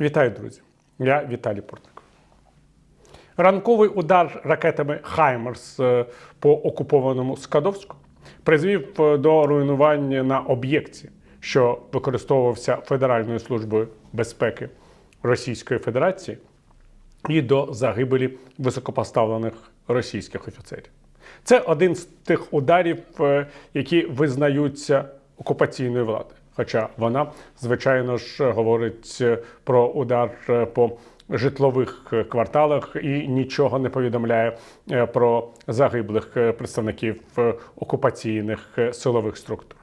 Вітаю, друзі! Я Віталій Портников. Ранковий удар ракетами Хаймерс е, по окупованому Скадовську призвів е, до руйнування на об'єкті, що використовувався Федеральною службою безпеки Російської Федерації, і до загибелі високопоставлених російських офіцерів. Це один з тих ударів, е, які визнаються окупаційною владою. Хоча вона, звичайно ж, говорить е, про удар е, по житлових е, кварталах і нічого не повідомляє про загиблих представників окупаційних силових структур.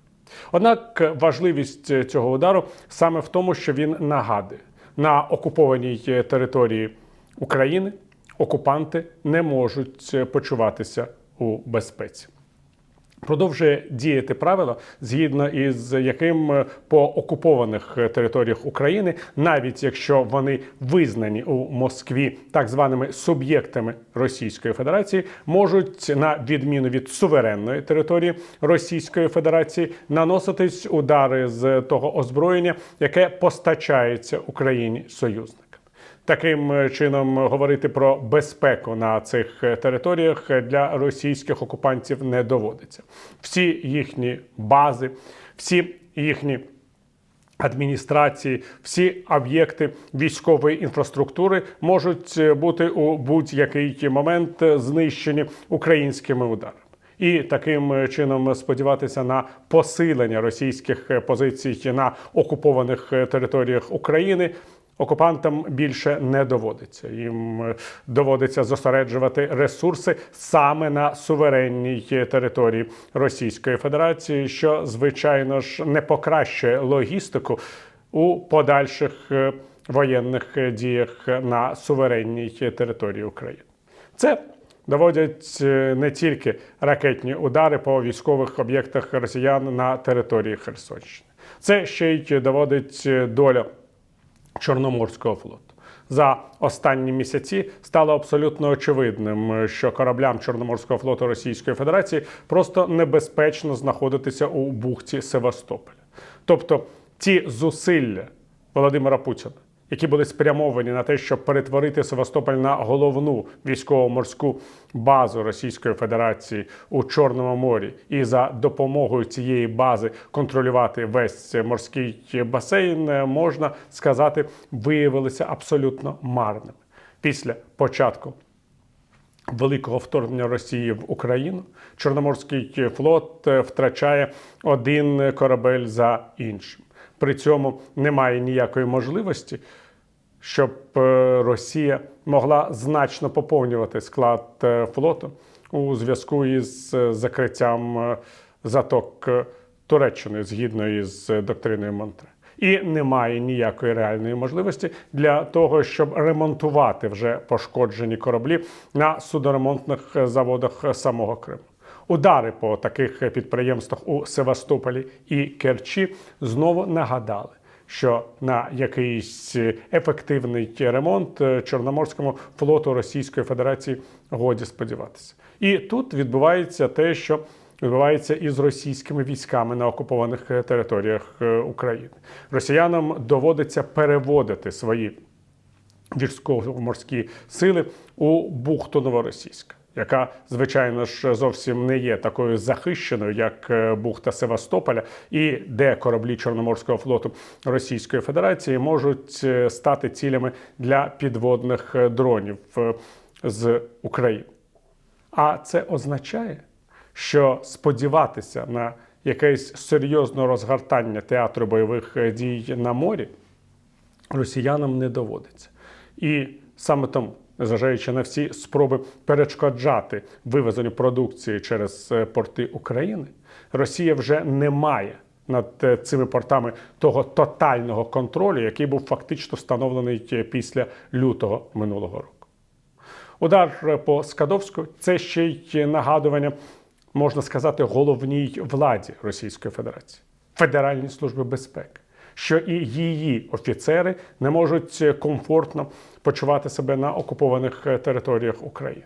Однак важливість цього удару саме в тому, що він нагадує на окупованій території України окупанти не можуть почуватися у безпеці. Продовжує діяти правило, згідно із яким е, по окупованих е, територіях України, навіть якщо вони визнані у Москві так званими суб'єктами Російської Федерації, можуть на відміну від суверенної території Російської Федерації наноситись удари з того озброєння, яке постачається Україні союзникам. Таким е, чином говорити про безпеку на цих е, територіях для російських окупантів не доводиться. Всі їхні бази, всі їхні адміністрації, всі об'єкти військової інфраструктури можуть е, бути у будь-який момент е, знищені українськими ударами. І таким е, чином сподіватися на посилення російських е, позицій на окупованих е, територіях України окупантам більше не доводиться. Їм е, доводиться зосереджувати ресурси саме на суверенній території Російської Федерації, що звичайно ж не покращує логістику у подальших е, воєнних діях на суверенній території України. Це доводять е, не тільки ракетні удари по військових об'єктах росіян на території Херсонщини. Це ще й доводить доля Чорноморського флоту. За останні місяці стало абсолютно очевидним, що кораблям Чорноморського флоту Російської Федерації просто небезпечно знаходитися у бухті Севастополя. Тобто ті зусилля Володимира Путіна, які були спрямовані на те, щоб перетворити Севастополь на головну військово-морську базу Російської Федерації у Чорному морі, і за допомогою цієї бази контролювати весь морський басейн, е, можна сказати, виявилися абсолютно марними після початку. Великого вторгнення Росії в Україну Чорноморський флот е, втрачає один корабель за іншим. При цьому немає ніякої можливості, щоб е, Росія могла значно поповнювати склад е, флоту у зв'язку із е, закриттям заток Туреччини згідно із доктриною Монтре. І немає ніякої реальної можливості для того, щоб ремонтувати вже пошкоджені кораблі на судоремонтних заводах самого Криму. Удари по таких підприємствах у Севастополі і Керчі знову нагадали, що на якийсь ефективний ремонт е, Чорноморському флоту Російської Федерації годі сподіватися. І тут відбувається те, що відбувається із російськими військами на окупованих е, територіях е, України. Росіянам доводиться переводити свої військово-морські сили у бухту Новоросійська, яка, звичайно ж, зовсім не є такою захищеною, як е, бухта Севастополя, і де кораблі Чорноморського флоту Російської Федерації можуть е, стати цілями для підводних е, дронів з України. А це означає, що сподіватися на якесь серйозне розгортання театру бойових дій на морі росіянам не доводиться. І саме тому, незважаючи на всі спроби перешкоджати вивезенню продукції через е, порти України, Росія вже не має над е, цими портами того тотального контролю, який був фактично встановлений е, після лютого минулого року. Удар по Скадовську це ще й нагадування, можна сказати, головній владі Російської Федерації Федеральній службі безпеки, що і її офіцери не можуть е, комфортно почувати себе на окупованих е, територіях України.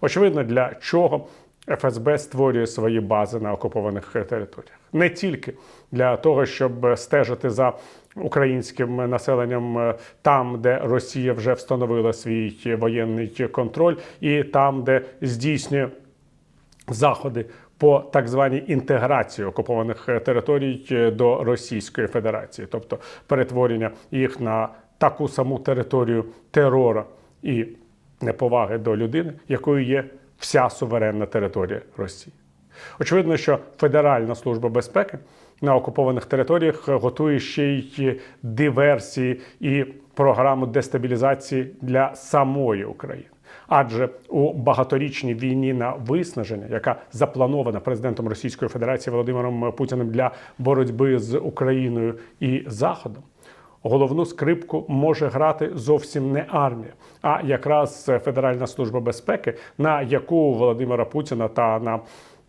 Очевидно, для чого ФСБ створює свої бази на окупованих територіях не тільки для того, щоб стежити за українським населенням е, там, де Росія вже встановила свій воєнний контроль, і там, де здійснює заходи по так званій інтеграції окупованих е, територій е, до Російської Федерації, тобто перетворення їх на таку саму територію терора і неповаги до людини, якою є вся суверенна територія Росії. Очевидно, що Федеральна служба безпеки на окупованих територіях готує ще й диверсії і програму дестабілізації для самої України. Адже у багаторічній війні на виснаження, яка запланована президентом Російської Федерації Володимиром Путіним для боротьби з Україною і Заходом, головну скрипку може грати зовсім не армія, а якраз Федеральна служба безпеки, на яку Володимира Путіна та на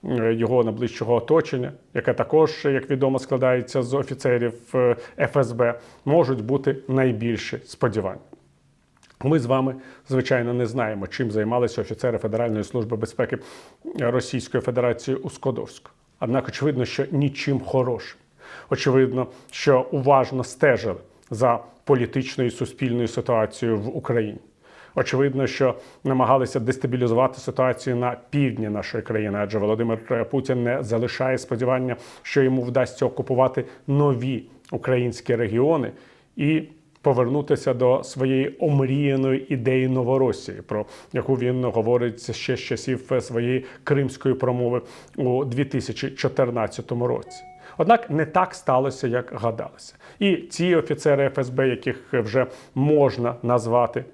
е, його найближчого оточення, яке також, як відомо, складається з офіцерів е, ФСБ, можуть бути найбільші сподівання. Ми з вами, звичайно, не знаємо, чим займалися офіцери Федеральної служби безпеки Російської Федерації у Скодовську. Однак, очевидно, що нічим хорошим. Очевидно, що уважно стежили за політичною і суспільною ситуацією в Україні. Очевидно, що намагалися дестабілізувати ситуацію на півдні нашої країни, адже Володимир Путін не залишає сподівання, що йому вдасться окупувати нові українські регіони і повернутися до своєї омріяної ідеї Новоросії, про яку він говорить ще з часів своєї кримської промови у 2014 році. Однак не так сталося, як гадалося. І ці офіцери ФСБ, яких вже можна назвати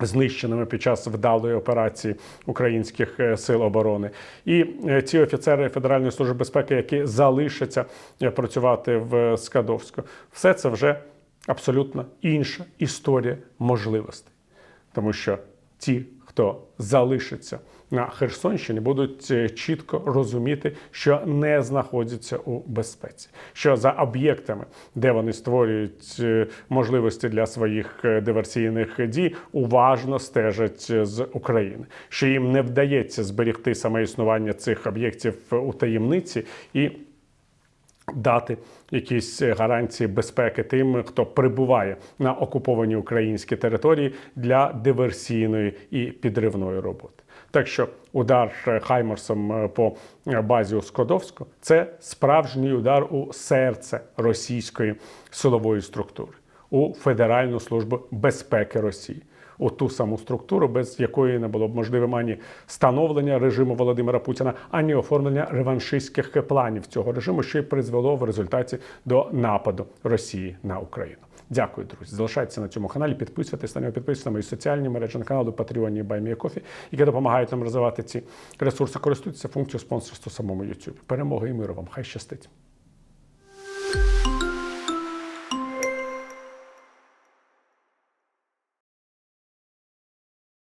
знищеними під час вдалої операції українських е, сил оборони, і е, ці офіцери Федеральної служби безпеки, які залишаться е, працювати в Скадовську, все це вже абсолютно інша історія можливостей, тому що ті, хто залишиться на Херсонщині, будуть е, чітко розуміти, що не знаходяться у безпеці, що за об'єктами, де вони створюють е, можливості для своїх е, диверсійних дій, уважно стежать з України, що їм не вдається зберегти саме існування цих об'єктів у таємниці і дати якісь гарантії безпеки тим, хто прибуває на окуповані українські території для диверсійної і підривної роботи. Так що удар Хаймерсом по базі у Скодовську це справжній удар у серце російської силової структури, у Федеральну службу безпеки Росії. У ту саму структуру, без якої не було б можливим ані становлення режиму Володимира Путіна, ані оформлення реваншистських планів цього режиму, що й призвело в результаті до нападу Росії на Україну. Дякую, друзі. Залишайтеся на цьому каналі, підписуйтесь на нього, підписуйтесь на мої соціальні мережі на каналу Patreon і BuyMeACoffee, які допомагають нам розвивати ці ресурси. Користуйтеся функцією спонсорства самому YouTube. Перемоги і миру вам! Хай щастить!